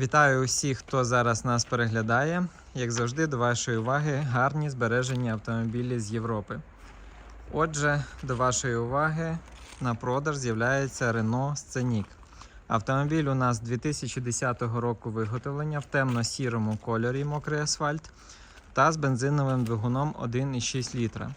Вітаю усіх, хто зараз нас переглядає. Як завжди, до вашої уваги гарні збережені автомобілі з Європи. Отже, до вашої уваги на продаж з'являється Renault Scenic. Автомобіль у нас 2010 року виготовлення в темно-сірому кольорі мокрий асфальт та з бензиновим двигуном 1,6 літра.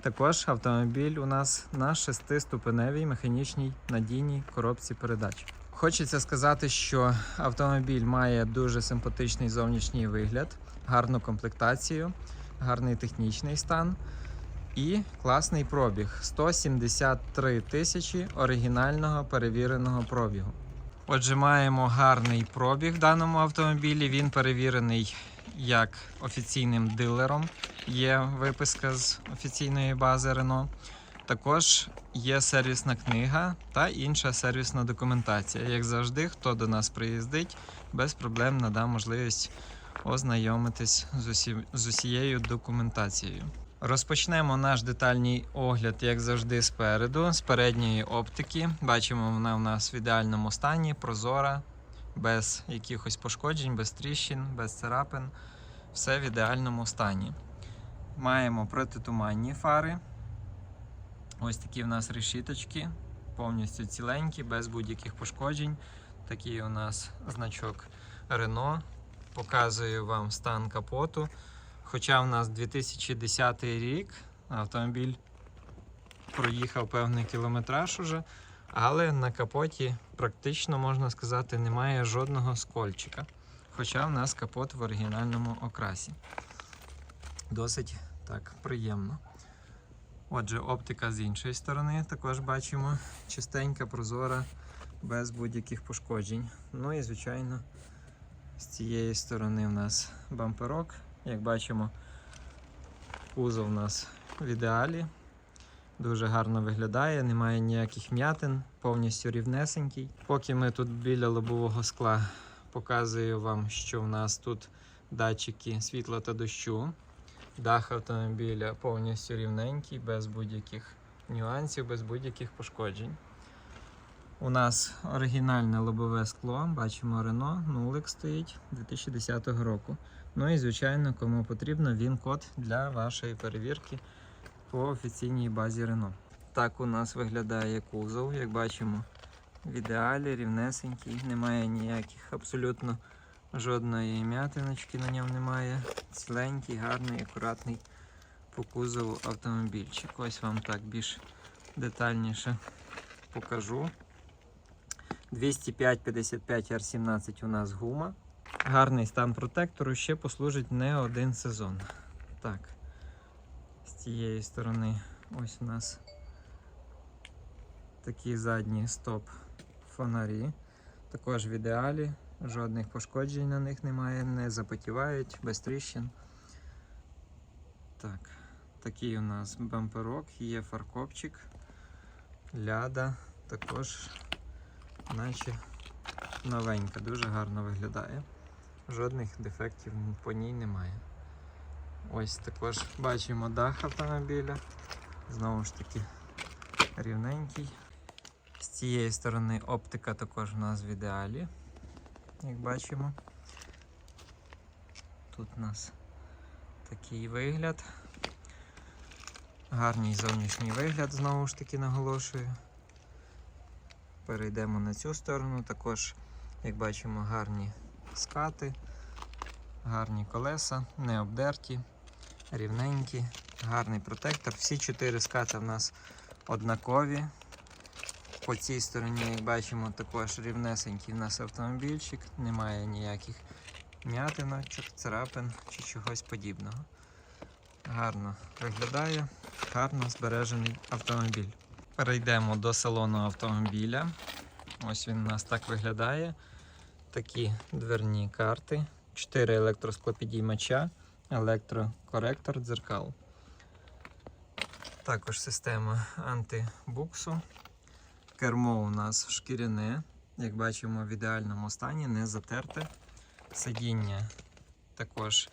Також автомобіль у нас на 6-ступеневій механічній надійній коробці передач. Хочеться сказати, що автомобіль має дуже симпатичний зовнішній вигляд, гарну комплектацію, гарний технічний стан і класний пробіг 173 тисячі оригінального перевіреного пробігу. Отже, маємо гарний пробіг в даному автомобілі. Він перевірений як офіційним дилером. Є виписка з офіційної бази Renault. Також є сервісна книга та інша сервісна документація. Як завжди, хто до нас приїздить, без проблем надам можливість ознайомитись з, усі... з усією документацією. Розпочнемо наш детальний огляд, як завжди, спереду, з передньої оптики. Бачимо, вона у нас в ідеальному стані, прозора, без якихось пошкоджень, без тріщин, без царапин. Все в ідеальному стані. Маємо протитуманні фари. Ось такі в нас решіточки, повністю ціленькі, без будь-яких пошкоджень. Такий у нас значок Renault. Показую вам стан капоту. Хоча в нас 2010 рік автомобіль проїхав певний кілометраж уже, але на капоті практично можна сказати немає жодного скольчика. Хоча в нас капот в оригінальному окрасі. Досить так приємно. Отже, оптика з іншої сторони також бачимо чистенька, прозора, без будь-яких пошкоджень. Ну і, звичайно, з цієї сторони в нас бамперок. Як бачимо, кузов у нас в ідеалі. Дуже гарно виглядає, немає ніяких м'ятин, повністю рівнесенький. Поки ми тут біля лобового скла показую вам, що в нас тут датчики світла та дощу. Дах автомобіля повністю рівненький, без будь-яких нюансів, без будь-яких пошкоджень. У нас оригінальне лобове скло, бачимо Renault, нулик стоїть 2010 року. Ну і, звичайно, кому потрібно, він код для вашої перевірки по офіційній базі Renault. Так у нас виглядає кузов, як бачимо, в ідеалі, рівнесенький, немає ніяких абсолютно жодної м'ятиночки на ньому немає. Ціленький, гарний, акуратний по кузову автомобільчик. Ось вам так більш детальніше покажу. 205-55 R17 у нас гума. Гарний стан протектору ще послужить не один сезон. Так, з цієї сторони ось у нас такі задні стоп фонарі. Також в ідеалі, жодних пошкоджень на них немає, не запотівають, без тріщин. Так, такий у нас бамперок, є фаркопчик, ляда, також наче новенька, дуже гарно виглядає. Жодних дефектів по ній немає. Ось також бачимо дах автомобіля. Знову ж таки рівненький. З цієї сторони оптика також у нас в ідеалі, як бачимо. Тут у нас такий вигляд. Гарний зовнішній вигляд, знову ж таки наголошую. Перейдемо на цю сторону. Також, як бачимо, гарні скати, гарні колеса, не обдерті, рівненькі, гарний протектор. Всі чотири скати в нас однакові. По цій стороні, як бачимо, також рівнесенький в нас автомобільчик, немає ніяких м'ятиночок, царапин чи чогось подібного. Гарно виглядає, гарно збережений автомобіль. Перейдемо до салону автомобіля. Ось він у нас так виглядає. Такі дверні карти, 4 електросклопідіймача, електрокоректор дзеркал. Також система антибуксу. Кермо у нас шкіряне, як бачимо, в ідеальному стані, не затерте. Сидіння також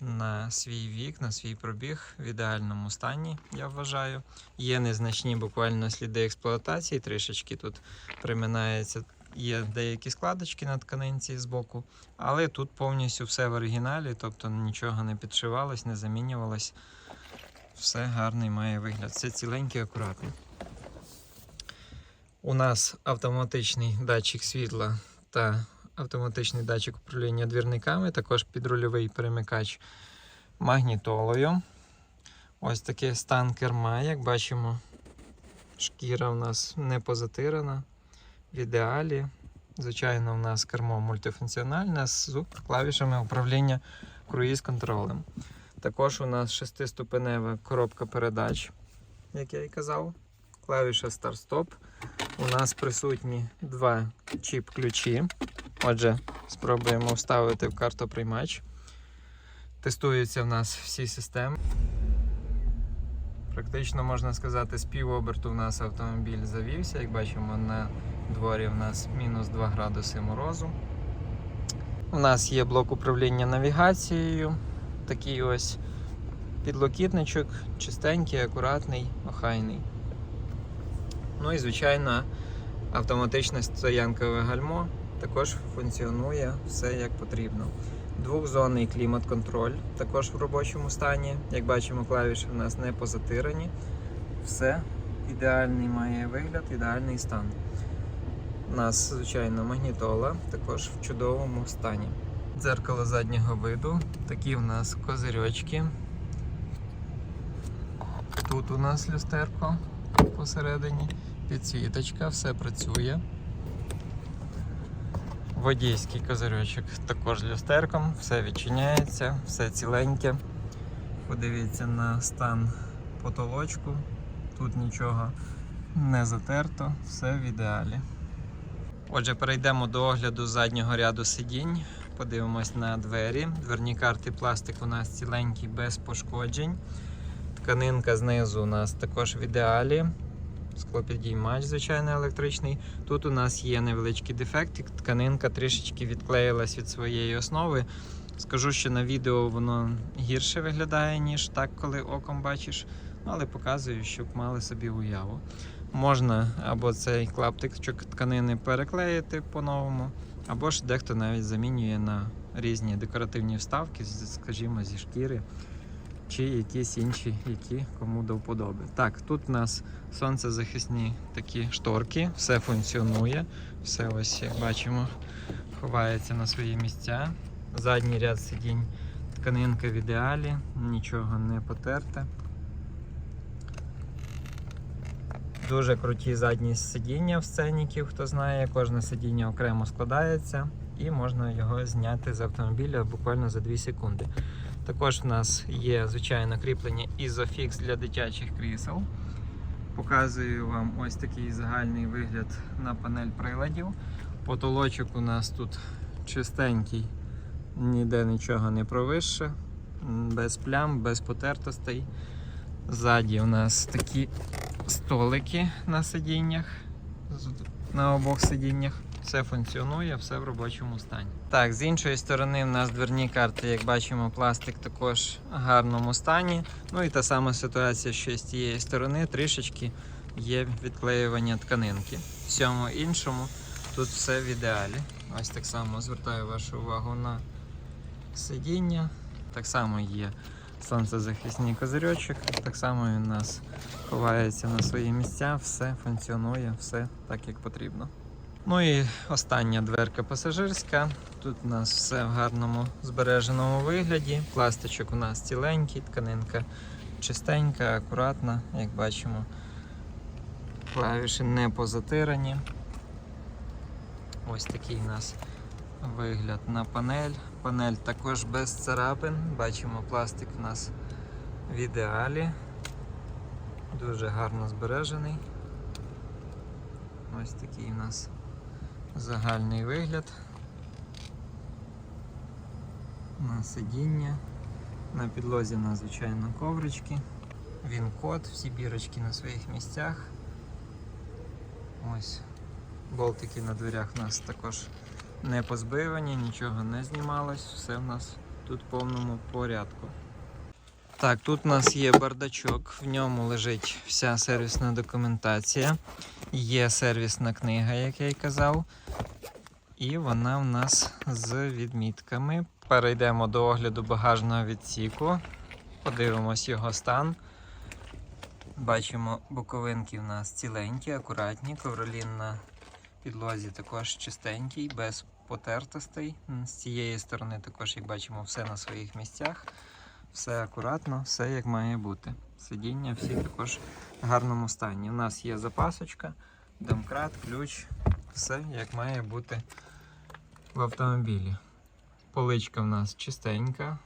на свій вік, на свій пробіг в ідеальному стані, я вважаю. Є незначні буквально сліди експлуатації, трішечки тут приминається є деякі складочки на тканинці з боку, але тут повністю все в оригіналі, тобто нічого не підшивалось, не замінювалось. Все гарний має вигляд. Все ціленьке, акуратне. У нас автоматичний датчик світла та автоматичний датчик управління двірниками, також підрульовий перемикач магнітолою. Ось такий стан керма, як бачимо, шкіра у нас не позатирана, в ідеалі. Звичайно, у нас кермо мультифункціональне з клавішами управління круїз-контролем. Також у нас шестиступенева коробка передач, як я і казав. Клавіша старт-стоп. У нас присутні два чіп-ключі. Отже, спробуємо вставити в картоприймач. Тестуються в нас всі системи. Практично можна сказати, з півоберту у нас автомобіль завівся. Як бачимо, на дворі у нас мінус 2 градуси морозу. У нас є блок управління навігацією. Такий ось підлокітничок, чистенький, акуратний, охайний. Ну і, звичайно, автоматичне стоянкове гальмо також функціонує все як потрібно. Двохзонний клімат-контроль також в робочому стані. Як бачимо, клавіші у нас не позатирані. Все ідеальний має вигляд, ідеальний стан. У нас, звичайно, магнітола також в чудовому стані. Дзеркало заднього виду. Такі в нас козирьочки. Тут у нас люстерко посередині, підсвіточка, все працює. Водійський козирьочок також люстерком, все відчиняється, все ціленьке. Подивіться на стан потолочку. Тут нічого не затерто, все в ідеалі. Отже, перейдемо до огляду заднього ряду сидінь. Подивимось на двері. Дверні карти пластик у нас ціленький, без пошкоджень. Тканинка знизу у нас також в ідеалі. Склопідіймач, звичайно, електричний. Тут у нас є невеличкий дефект, тканинка трішечки відклеїлась від своєї основи. Скажу, що на відео воно гірше виглядає, ніж так, коли оком бачиш. Ну, Але показую, щоб мали собі уяву. Можна або цей клаптичок тканини переклеїти по-новому, або ж дехто навіть замінює на різні декоративні вставки, скажімо, зі шкіри чи якісь інші, які кому до вподоби. Так, тут у нас сонцезахисні такі шторки, все функціонує, все ось, бачимо, ховається на свої місця. Задній ряд сидінь, тканинка в ідеалі, нічого не потерте. Дуже круті задні сидіння в сценіків, хто знає, кожне сидіння окремо складається і можна його зняти з автомобіля буквально за 2 секунди. Також в нас є, звичайно, кріплення Isofix для дитячих крісел. Показую вам ось такий загальний вигляд на панель приладів. Потолочок у нас тут чистенький, ніде нічого не провище, без плям, без потертостей. Ззаді у нас такі столики на сидіннях, на обох сидіннях. Все функціонує, все в робочому стані. Так, з іншої сторони, в нас дверні карти, як бачимо, пластик також в гарному стані. Ну і та сама ситуація, що з тієї сторони, трішечки є відклеювання тканинки. Всьому іншому тут все в ідеалі. Ось так само звертаю вашу увагу на сидіння. Так само є сонцезахисний козирьочок, так само він у нас ховається на свої місця, все функціонує, все так як потрібно. Ну і остання дверка пасажирська. Тут у нас все в гарному збереженому вигляді. Пластичок у нас ціленький, тканинка чистенька, акуратна, як бачимо. Клавіші не позатирані. Ось такий у нас вигляд на панель. Панель також без царапин. Бачимо, пластик у нас в ідеалі. Дуже гарно збережений. Ось такий у нас загальний вигляд. На сидіння. На підлозі у нас, звичайно, коврички. Він код, всі бірочки на своїх місцях. Ось болтики на дверях у нас також не позбивані, нічого не знімалось, все в нас тут в повному порядку. Так, тут у нас є бардачок, в ньому лежить вся сервісна документація. Є сервісна книга, як я й казав. І вона в нас з відмітками. Перейдемо до огляду багажного відсіку. Подивимось його стан. Бачимо, боковинки в нас ціленькі, акуратні. Ковролін на підлозі також чистенький, без потертостей. З цієї сторони також, як бачимо, все на своїх місцях. Все акуратно, все як має бути. Сидіння всі також в гарному стані. У нас є запасочка, домкрат, ключ, все як має бути в автомобілі. Поличка в нас чистенька.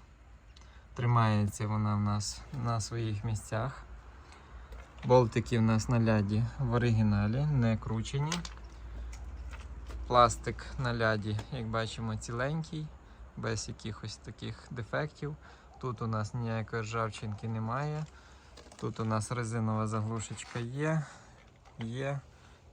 Тримається вона в нас на своїх місцях. Болтики в нас на ляді в оригіналі, не кручені. Пластик на ляді, як бачимо, ціленький, без якихось таких дефектів. Тут у нас ніякої ржавчинки немає. Тут у нас резинова заглушечка є, є.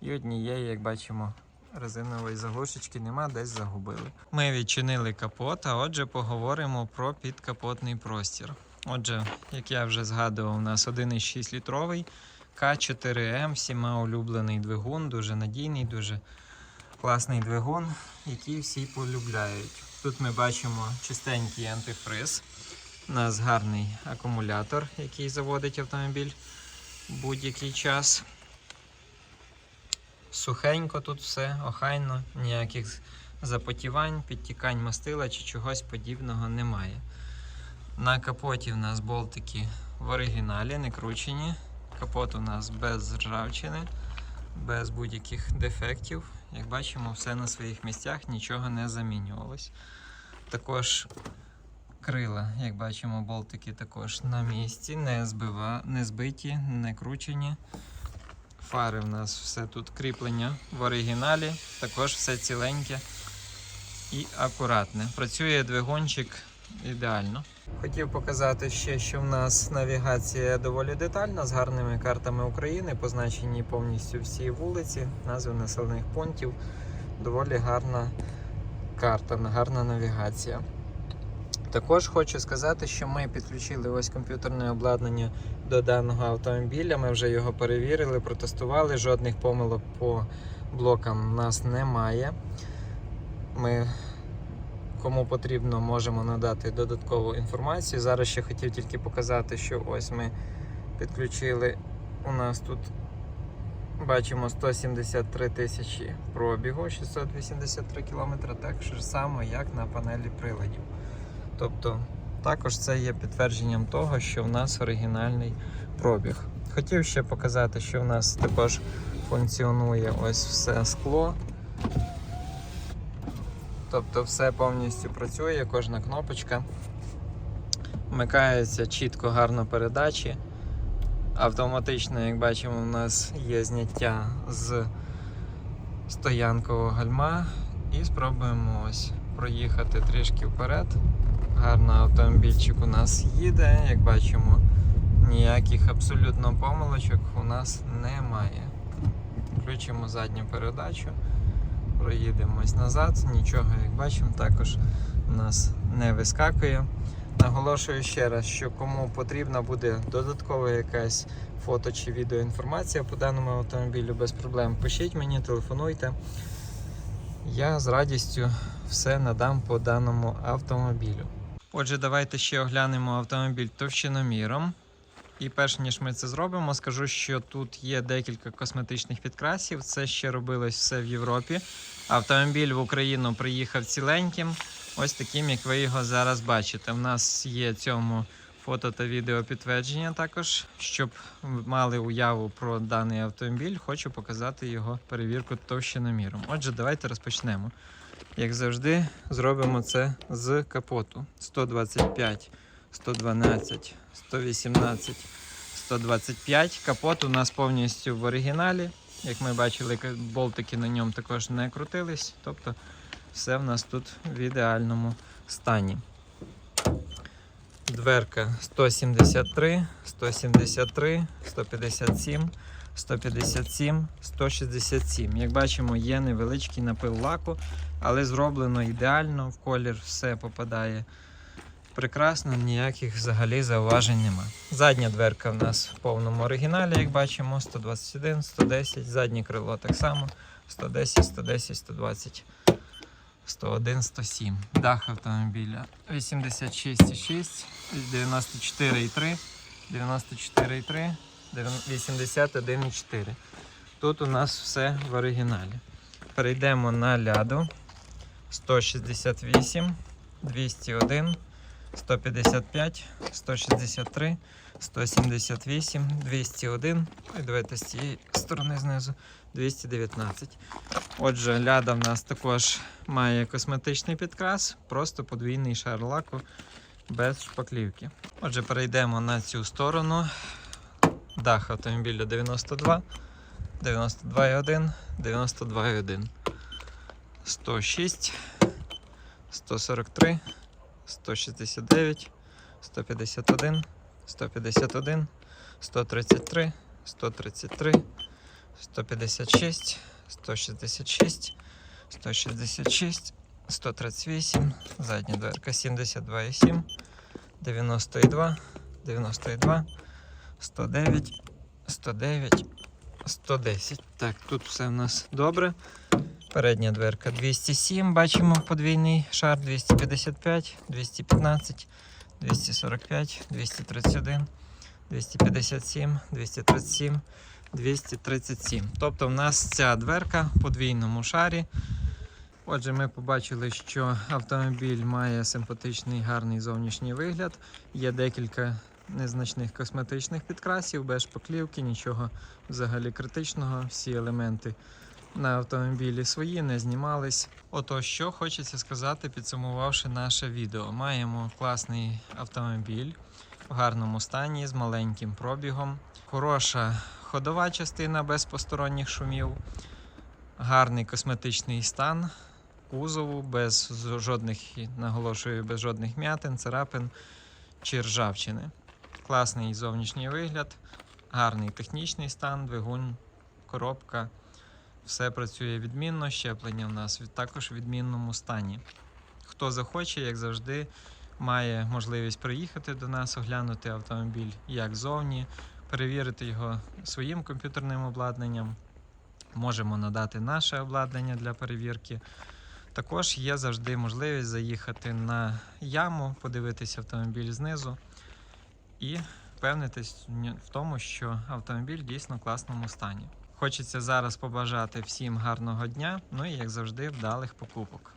І однієї, як бачимо, резинової заглушечки нема, десь загубили. Ми відчинили капот, а отже поговоримо про підкапотний простір. Отже, як я вже згадував, у нас 1,6 літровий К4М, всіма улюблений двигун, дуже надійний, дуже класний двигун, який всі полюбляють. Тут ми бачимо чистенький антифриз. У нас гарний акумулятор, який заводить автомобіль будь-який час. Сухенько тут все, охайно, ніяких запотівань, підтікань мастила чи чогось подібного немає. На капоті в нас болтики в оригіналі, не кручені. Капот у нас без ржавчини, без будь-яких дефектів. Як бачимо, все на своїх місцях, нічого не замінювалось. Також крила, як бачимо, болтики також на місці, не, збива, не збиті, не кручені. Фари в нас все тут кріплення в оригіналі, також все ціленьке і акуратне. Працює двигунчик ідеально. Хотів показати ще, що в нас навігація доволі детальна з гарними картами України, позначені повністю всі вулиці, назви населених пунктів. Доволі гарна карта, гарна навігація. Також хочу сказати, що ми підключили ось комп'ютерне обладнання до даного автомобіля. Ми вже його перевірили, протестували. Жодних помилок по блокам в нас немає. Ми кому потрібно, можемо надати додаткову інформацію. Зараз ще хотів тільки показати, що ось ми підключили. У нас тут бачимо 173 тисячі пробігу, 683 кілометри, так само, як на панелі приладів. Тобто, також це є підтвердженням того, що в нас оригінальний пробіг. Хотів ще показати, що в нас також функціонує ось все скло. Тобто все повністю працює, кожна кнопочка. Вмикається чітко, гарно передачі. Автоматично, як бачимо, у нас є зняття з стоянкового гальма. І спробуємо ось проїхати трішки вперед. Гарно автомобільчик у нас їде, як бачимо, ніяких абсолютно помилочок у нас немає. Включимо задню передачу, проїдемось назад, нічого, як бачимо, також нас не вискакує. Наголошую ще раз, що кому потрібна буде додаткова якась фото чи відеоінформація по даному автомобілю без проблем, пишіть мені, телефонуйте. Я з радістю все надам по даному автомобілю. Отже, давайте ще оглянемо автомобіль товщиноміром. І перш ніж ми це зробимо, скажу, що тут є декілька косметичних підкрасів. Це ще робилось все в Європі. Автомобіль в Україну приїхав ціленьким, ось таким, як ви його зараз бачите. У нас є цьому фото та відео підтвердження також. Щоб мали уяву про даний автомобіль, хочу показати його перевірку товщиноміром. Отже, давайте розпочнемо. Як завжди, зробимо це з капоту 125, 112, 118, 125. Капот у нас повністю в оригіналі. Як ми бачили, болтики на ньому також не крутились. Тобто все в нас тут в ідеальному стані. Дверка 173, 173, 157, 157, 167. Як бачимо, є невеличкий напил лаку, але зроблено ідеально, в колір все попадає прекрасно, ніяких взагалі зауважень нема. Задня дверка в нас в повному оригіналі, як бачимо, 121, 110, заднє крило так само, 110, 110, 120, 101, 107. Дах автомобіля 86,6, 94,3, 94,3, 81,4. Тут у нас все в оригіналі. Перейдемо на ляду. 168, 201, 155, 163, 178, 201. І давайте з цієї сторони знизу 219. Отже, ляда в нас також має косметичний підкрас, просто подвійний шар лаку без шпаклівки. Отже, перейдемо на цю сторону. Дах автомобіля 92, 92,1, 92,1. 106, 143, 169, 151, 151, 133, 133, 156, 166, 166, 138, задня дверка 72,7, 92, 92, 109, 109, 110. Так, тут все в нас добре. Передня дверка 207, бачимо подвійний шар 255, 215, 245, 231, 257, 237, 237. Тобто в нас ця дверка в подвійному шарі. Отже, ми побачили, що автомобіль має симпатичний гарний зовнішній вигляд. Є декілька незначних косметичних підкрасів, без шпаклівки, нічого взагалі критичного. Всі елементи на автомобілі свої, не знімались. Ото що хочеться сказати, підсумувавши наше відео. Маємо класний автомобіль в гарному стані з маленьким пробігом. Хороша ходова частина без посторонніх шумів, гарний косметичний стан кузову, без жодних, наголошую, без жодних м'ятин, царапин чи ржавчини. Класний зовнішній вигляд, гарний технічний стан, двигун, коробка. Все працює відмінно, щеплення в нас також в відмінному стані. Хто захоче, як завжди, має можливість приїхати до нас, оглянути автомобіль як зовні, перевірити його своїм комп'ютерним обладнанням. Можемо надати наше обладнання для перевірки. Також є завжди можливість заїхати на яму, подивитися автомобіль знизу і впевнитись в тому, що автомобіль дійсно в класному стані. Хочеться зараз побажати всім гарного дня, ну і як завжди, вдалих покупок.